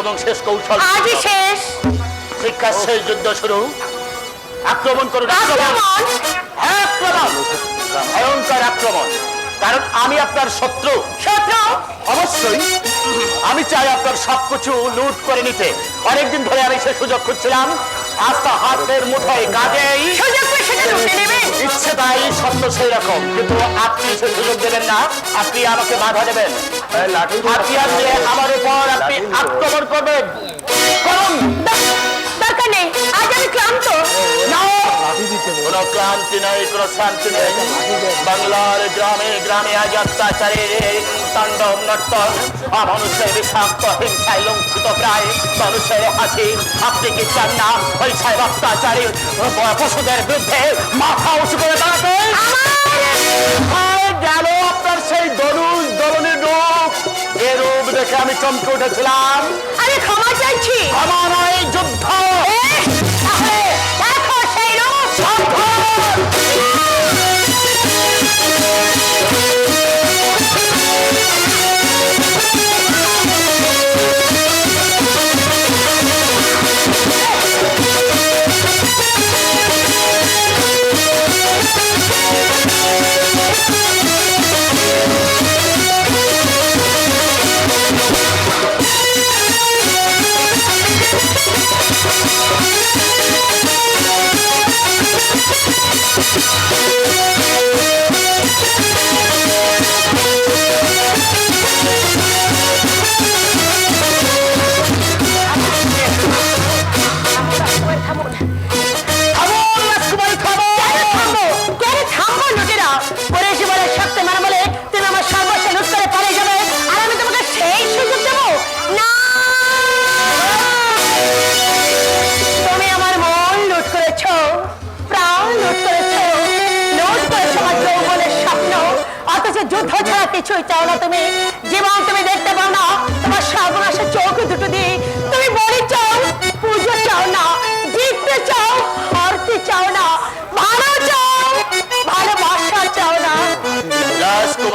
এবং শেষ কৌশল আজই শেষ। শিক্ষার শেষ যুদ্ধ শুরু। আক্রমণ করুন আক্রমণ? আক্রমণ। ভয়ঙ্কর আক্রমণ। কারণ আমি আপনার শত্রু। শত্রু? অবশ্যই। আমি চাই আপনার সবকিছু লুট করে নিতে। অনেকদিন ধরে আমি সে সুযোগ খুঁজছিলাম। আজ তা হাতের মুঠোয় কাজেই ইচ্ছে তাই সত্য সেই রকম কিন্তু আপনি সে সুযোগ দেবেন না। আপনি আমাকে বাধা দেবেন। হাতিয়ার দিয়ে আমার উপর আপনি আক্রমণ করবেন। করুন। দরকার নেই। কোনো ক্লান্তি নেই কোনো শান্তি নেই। বাংলার গ্রামে গ্রামে আজ অত্যাচারের তাণ্ডব নর্তন মানুষের বিষাক্ত হিংসায় লঙ্কিত প্রায়। মানুষের হাসি আপনি কি চান না? ওই সাহেব অত্যাচারী। পশুদের বিরুদ্ধে মাথা উঁচু করে দাঁড়াতে। গেল আপনার সেই দরুনের রূপ। যে রূপ দেখে আমি চমকে উঠেছিলাম। আমি ক্ষমা চাইছি। আমার নয় যুদ্ধ।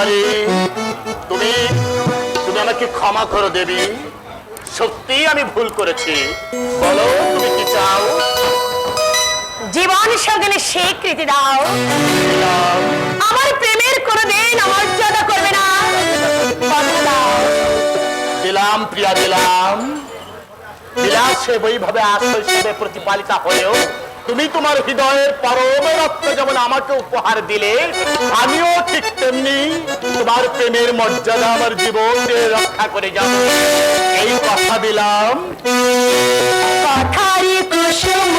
রাজকুমারী তুমি তুমি আমাকে ক্ষমা করো দেবী। সত্যি আমি ভুল করেছি। বলো তুমি কি চাও? জীবন সঙ্গে স্বীকৃতি দাও। আমার প্রেমের কোনো দিন অমর্যাদা করবে না। দিলাম প্রিয়া দিলাম। বিলাস বইভাবে আশ্রয় হিসেবে প্রতিপালিতা হলেও তুমি তোমার হৃদয়ের পরম রক্ত যেমন আমাকে উপহার দিলে, আমিও ঠিক তেমনি তোমার প্রেমের মর্যাদা আমার জীবন রক্ষা করে যাব। এই কথা দিলাম। কথারি কুসুম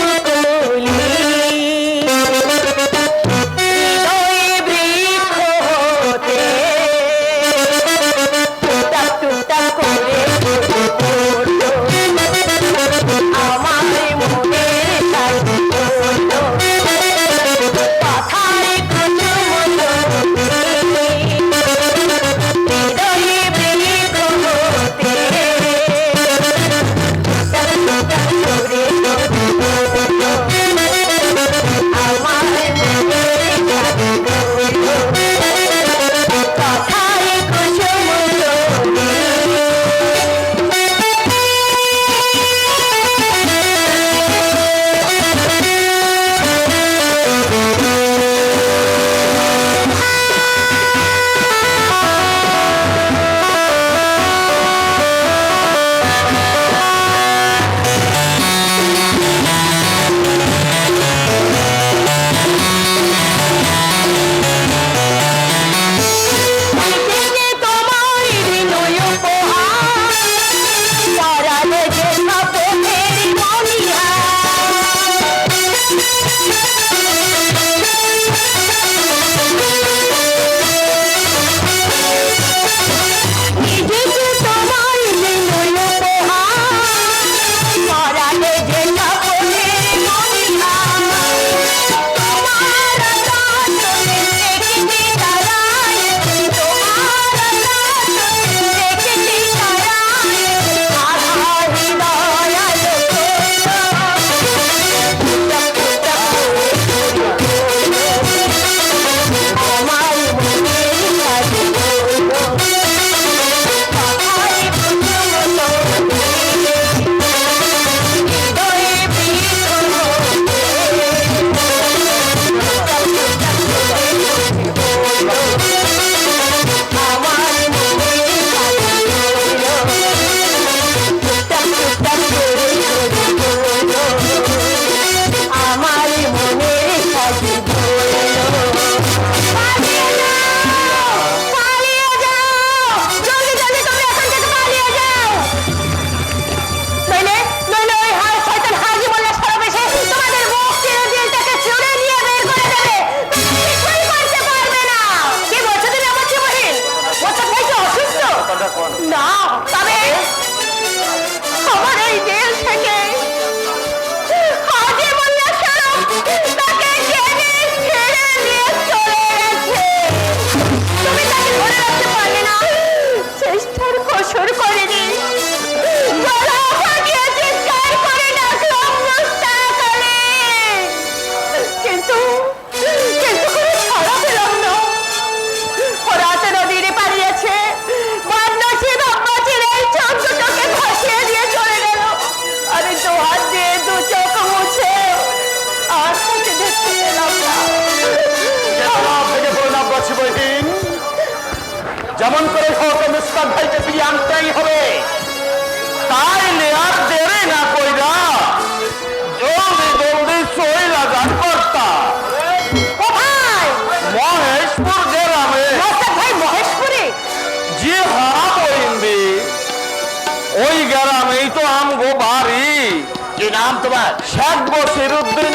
নাম তোমার? শেখ বসির উদ্দিন।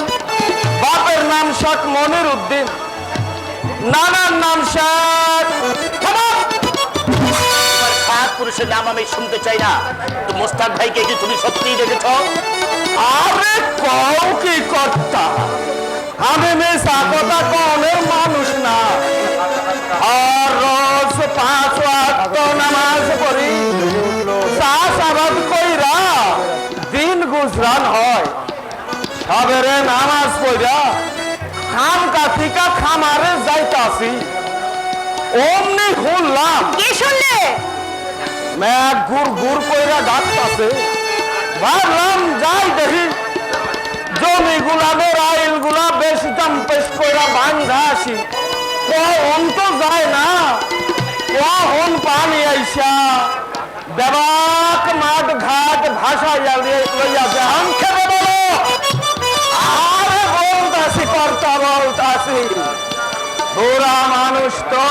বাপের নাম শেখ মনির উদ্দিন। নানার নাম শেখ পুরুষের নাম আমি শুনতে চাই না। তো মোস্তাক ভাইকে কি তুমি সত্যিই দেখেছ? আরে কও কি কর্তা? আমি মেসা কথা কনের মানুষ না। সবেরে নামাজ পড়া খাম কাতিকা খামারে যাইতাছি। অমনি শুনলাম কি শুনলে? ম্যাগ গুড় গুড় কইরা ডাকতাছে। ভাবলাম যাই দেখি জমি গুলাদের আইলগুলা বেশ দাম পেশ কইরা ভাঙ্গা আসি কখন তো যায় না কখন পানি আইসা। দেবাক মাঠ ঘাট ভাষা লইয়া জাহান খেতে বুড়া মানুষ তো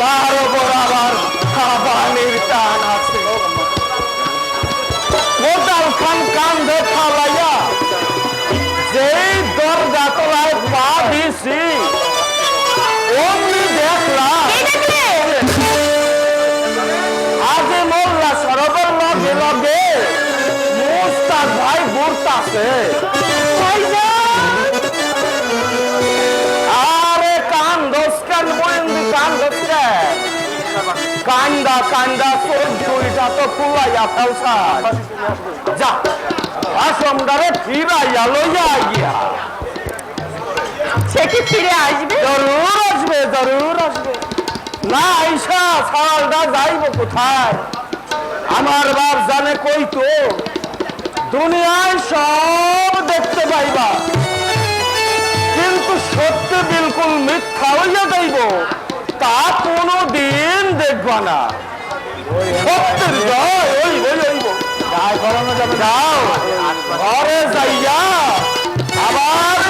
তার উপর আবার খাবানির টান আছে। কোদাল খান কান্ধে ফালাইয়া যেই দরজা তলায় পা দিছি অমনি দেখলাম আজে মোল্লা সরবর লগে লগে মুস্তাক ভাই ঘুরতাছে। কান্দা কান্দা দুইটা তো ফুলাইয়া ফেলছা যা আসমদারে ফিরাইয়া লইয়া গিয়া। সে কি ফিরে আসবে? জরুর আসবে জরুর আসবে। না ঈশা সালটা যাইব কোথায়? আমার বাপ জানে কই তো। দুনিয়ায় সব দেখতে পাইবা। কিন্তু সত্য বিলকুল মিথ্যা হইয়া যাইব। তা কোনো দিন দেখবা না। সত্যের জয় ওই ওই যাও ঘরে যাইয়া আবার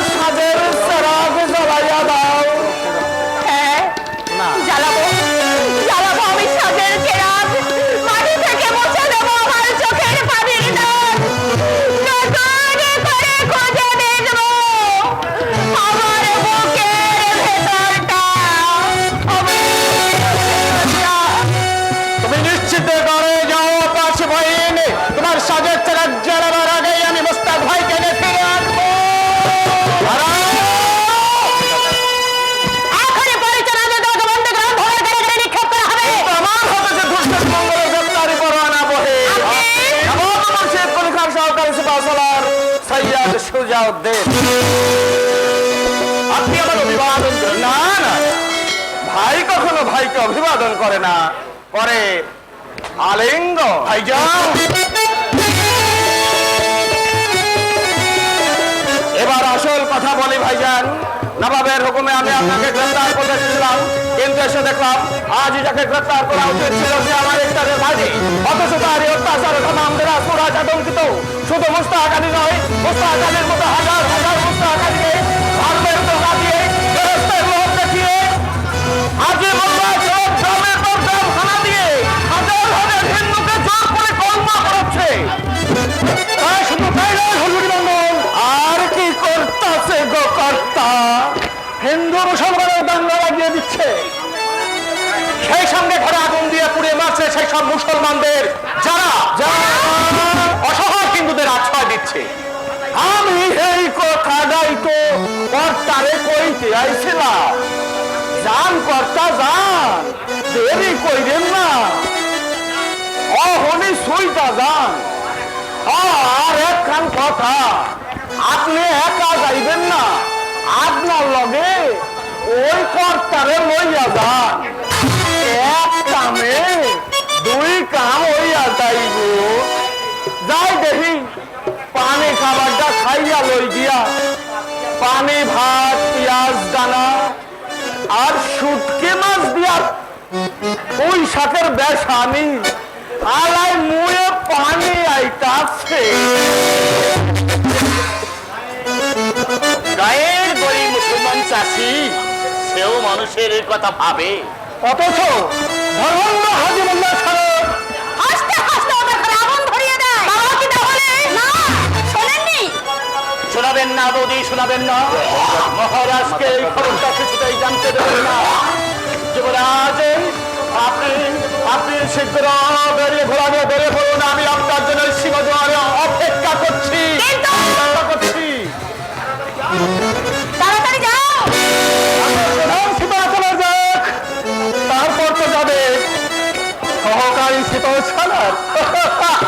ভাই কখনো ভাইকে অভিবাদন করে না। করে আলিঙ্গ। এবার আসল কথা বলি, ভাইজান। নবাবের হুকুমে আমি আপনাকে গ্রেফতার করতে কিন্তু এসে দেখলাম আজই যাকে গ্রেপ্তার করা উচিত ছিল সে আমার ইফতারের ভাজি অথচ তারই অত্যাচার কথা আমাদের সুরাজ আতঙ্কিত। শুধু মুস্তাহ আলী নয় মুস্তাহ আলীর মতো হাজার হাজার মুস্তাহ আলীকে সব মুসলমানদের, যারা অসহায় হিন্দুদের আশ্রয় দিচ্ছে। আমি এই কথাটাই তো, কর্তারে কইতে আইছিলাম। যান কর্তা, যান, দেরি কইরেন না। অহনি সইটা যান। আর একখান কথা, আপনি একা যাইবেন না। আপনার লগে ওই কর্তারে লইয়া যান। এক কামে কাম হইয়া যাইব। যাই দেখি পানি খাবারটা খাইয়া লই গিয়া। পানি ভাত পেঁয়াজ দানা আর শুটকে মাছ দিয়া ওই শাকের বেশ আমি। আলাই মুয়ে পানি আইতাছে। গায়ের গরিব মুসলমান চাষি সেও মানুষের কথা ভাবে। অথচ ধর্মন্দ হাজি শোনাবেন না বৌদি শোনাবেন না। মহারাজকে এই খবরটা কিছুতেই জানতে দেবেন না। যুবরাজ আপনি আপনি শীঘ্র বেরিয়ে ঘোরা নিয়ে বেরিয়ে পড়ুন। আমি আপনার জন্য সিংহদ্বারে অপেক্ষা করছি। অপেক্ষা করছি। তাড়াতাড়ি যাও। সীতারা চলে যাক। তারপর তো যাবে সহকারী শীতল সালার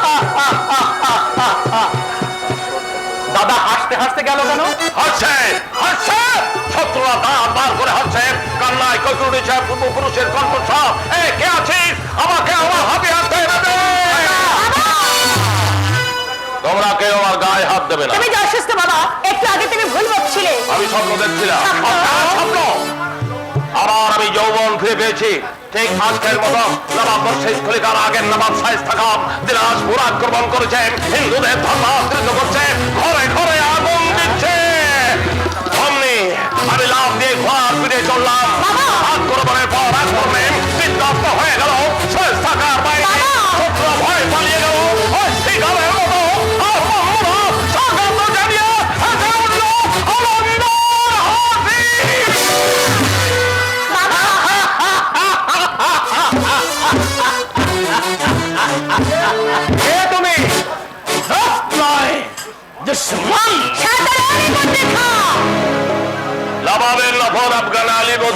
গেল কেন? হাসছে হাসছে শত্রুরা দাঁত বার করে হাসছে কান্নায় কৈকুর উঠেছে পূর্বপুরুষের কণ্ঠস্বর। এ কে আছিস? আমাকে আমার হাতে হাত ধরে দেবে তোমরা কেউ আমার গায়ে হাত দেবে না। তুমি যে অসুস্থ বাবা একটু আগে তুমি ভুল বকছিলে আমি স্বপ্ন দেখছিলাম। স্বপ্ন? আবার আমি যৌবন ফিরে পেয়েছি। ঠিক আজকের মতো নবাব বর্ষিস খলিকার আগের নবাব দিনাজপুর আক্রমণ করেছেন। হিন্দুদের ধর্মান্তরিত করছে ঘরে ঘরে 哇，快点走啦！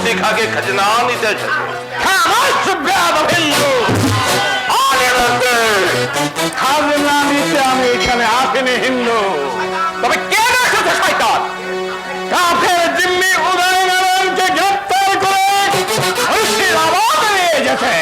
আলী বদ্দি খাকে খাজনা নিতে এসেছে আমার চুপে হিন্দু খাজনা নিতে আমি এখানে আসিনি হিন্দু তবে কে এসেছে শয়তান কাফের জিম্মি উদয় করে গেছে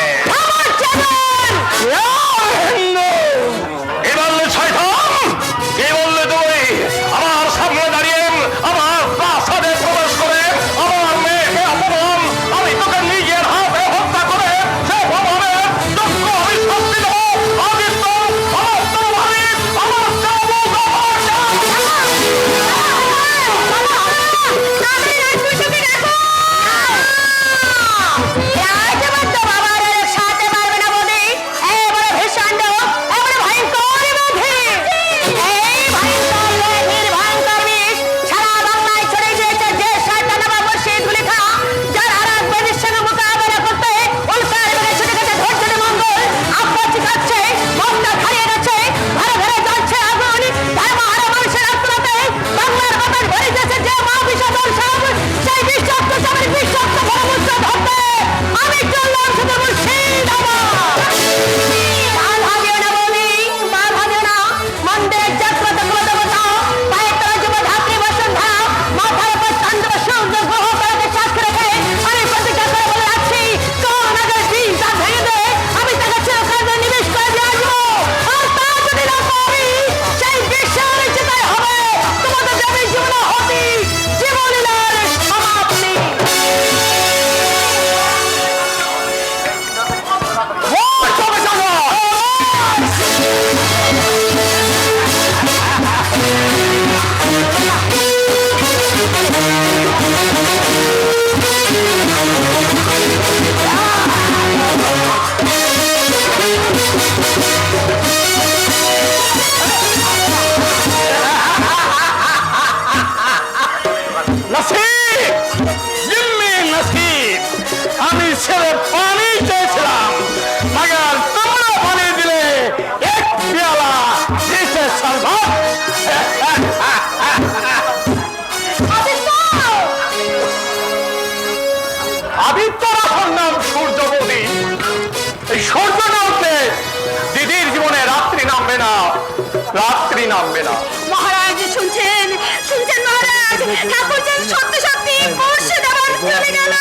হবে না। মহারাজ শুনছেন? শুনছেন মহারাজ? ঠাকুর যেন সত্যি সত্যি বসে দেওয়ার চলে গেল।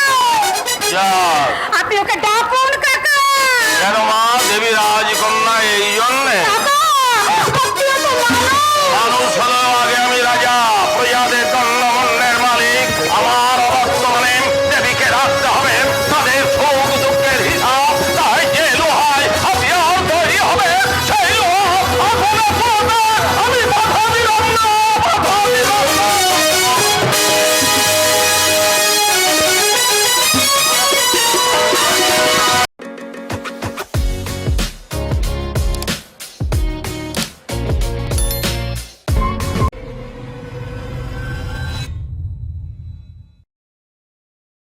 আপনি ওকে ডাকুন কাকা। কেন মা? দেবী রাজকন্যা এই জন্যে।